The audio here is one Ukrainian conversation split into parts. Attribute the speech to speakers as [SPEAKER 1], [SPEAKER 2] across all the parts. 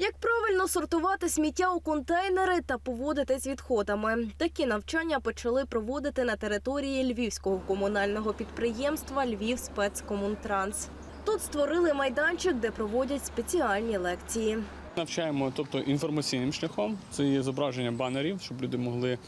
[SPEAKER 1] Як правильно сортувати сміття у контейнери та поводити з відходами? Такі навчання почали проводити на території львівського комунального підприємства Львів спецкомунтранс. Тут створили майданчик, де проводять спеціальні лекції.
[SPEAKER 2] Навчаємо, тобто інформаційним шляхом. Це є зображення банерів, щоб люди могли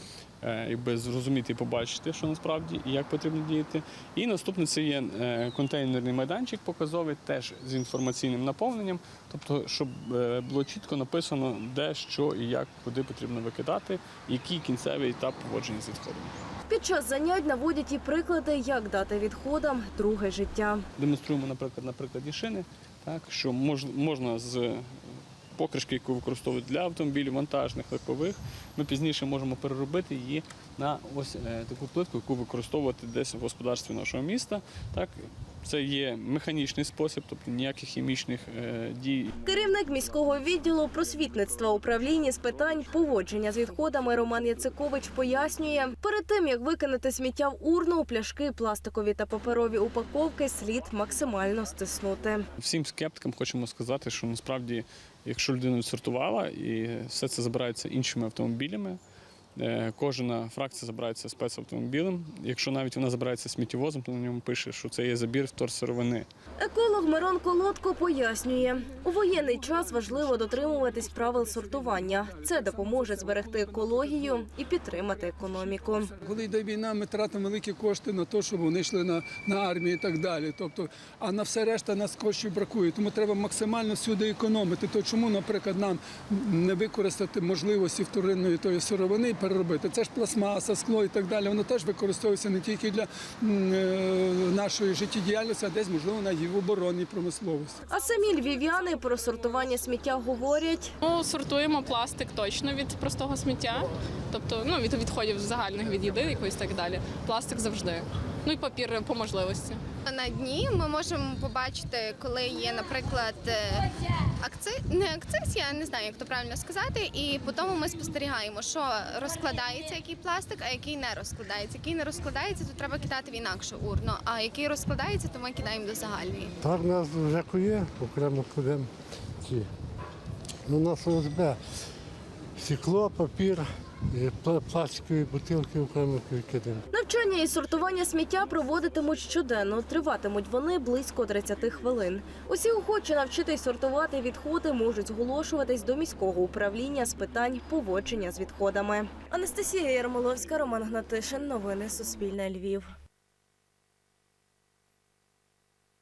[SPEAKER 2] якби, зрозуміти і побачити, що насправді і як потрібно діяти. І наступне це є е, контейнерний майданчик показовий, теж з інформаційним наповненням, тобто, щоб е, було чітко написано, де, що і як, куди потрібно викидати, який кінцевий етап поводження з відходами.
[SPEAKER 1] Під час занять наводять і приклади, як дати відходам друге життя.
[SPEAKER 2] Демонструємо, наприклад, на прикладі шини, так, що мож, можна з покришки, яку використовують для автомобілів, вантажних, легкових, ми пізніше можемо переробити її на ось е, таку плитку, яку використовувати десь в господарстві нашого міста. Так, це є механічний спосіб, тобто ніяких хімічних е, дій
[SPEAKER 1] Керівник міського відділу просвітництва управління з питань поводження з відходами Роман Яцикович пояснює, перед тим як викинути сміття в урну, пляшки, пластикові та паперові упаковки слід максимально стиснути.
[SPEAKER 2] Всім скептикам хочемо сказати, що насправді, якщо людина відсортувала і все це забирається іншими автомобілями, кожна фракція забирається спецавтомобілем. Якщо навіть вона забирається сміттєвозом, то на ньому пише, що це є забір вторсировини.
[SPEAKER 1] Еколог Мирон Колодко пояснює, у воєнний час важливо дотримуватись правил сортування. Це допоможе зберегти екологію і підтримати економіку.
[SPEAKER 3] Коли йде війна, ми тратимо великі кошти на те, щоб вони йшли на, на армію і так далі. Тобто, а на все решта нас коштів бракує. Тому треба максимально всюди економити. То чому, наприклад, нам не використати можливості вторинної тої сировини переробити? Це ж пластмаса, скло і так далі. Воно теж використовується не тільки для е, нашої життєдіяльності, а десь можливо навіть і в оборонній промисловості.
[SPEAKER 1] А самі львів'яни про сортування сміття говорять.
[SPEAKER 4] Ну, сортуємо пластик точно від простого сміття, тобто ну, від відходів загальних від їди якоїсь так далі. Пластик завжди. Ну і папір по можливості.
[SPEAKER 5] На дні ми можемо побачити, коли є, наприклад, е, акци... не акциз, я не знаю, як то правильно сказати. І по тому ми спостерігаємо, що розкладається який пластик, а який не розкладається. Який не розкладається, то треба кидати в інакшу урну. А який розкладається, то ми кидаємо до загальної.
[SPEAKER 6] Так, у нас вже кує, окремо кладемо ці. Ну, у нас ОСБ. Стекло, папір, пластикові бутилки окремо кидаємо.
[SPEAKER 1] Навчання і сортування сміття проводитимуть щоденно. Триватимуть вони близько 30 хвилин. Усі охочі навчитись сортувати відходи можуть зголошуватись до міського управління з питань поводження з відходами. Анастасія Ярмоловська, Роман Гнатишин. Новини Суспільне Львів.